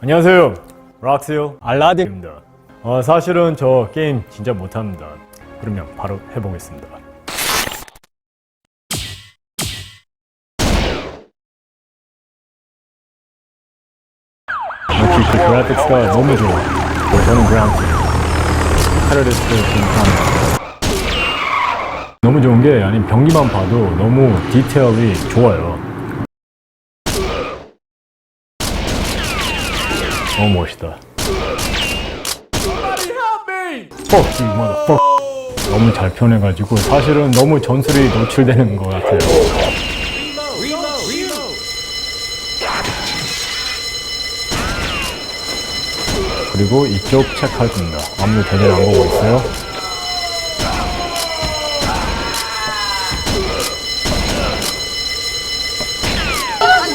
안녕하세요. 락스요 알라딘입니다. 어, 사실은 저 게임 진짜 못합니다. 그러면 바로 해보겠습니다. 역시 그 그래픽스가 너무 좋아. 요 저는 그냥 테러리스트 괜찮아요. 너무 좋은 게 아니 병기만 봐도 너무 디테일이 좋아요. 너무 멋있다. Fuck you, motherfucker. 너무 잘 표현해가지고 사실은 너무 전술이 노출되는 것 같아요. 그리고 이쪽 체크할 겁니다. 아무도 대전 안 보고 있어요.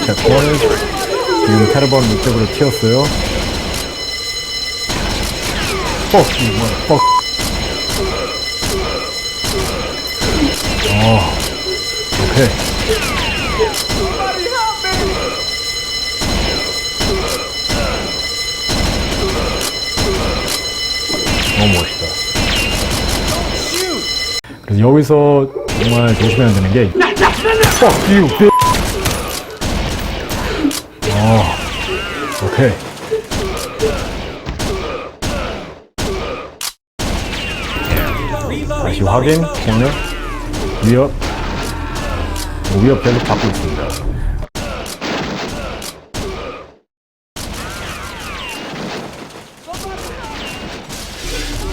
체크를 지금 테러범 이쪽으로 튀었어요. Fuck you, motherfucker. 어, 오케이. 너무 멋있다. 그래서 여기서 정말 조심해야 되는 게 Fuck you, bitch. 어, 오케이. 다시 확인, 오늘 위협, 위협 계속 받고 있습니다.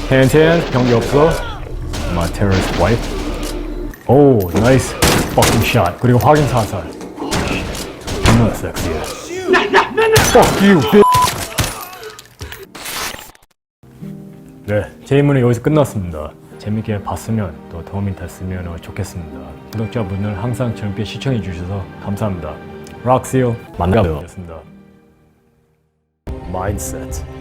텐텐 경기 없어. My terrorist wife. 오, 나이스. fucking shot. 그리고 확인 사살. 정말 섹시해. Fuck. 네, 제 임무는 여기서 끝났습니다. 재밌게 봤으면 또 도움이 됐으면 좋겠습니다. 구독자분들 항상 재밌게 시청해 주셔서 감사합니다. 락시오 만나뵙겠습니다. 마인셋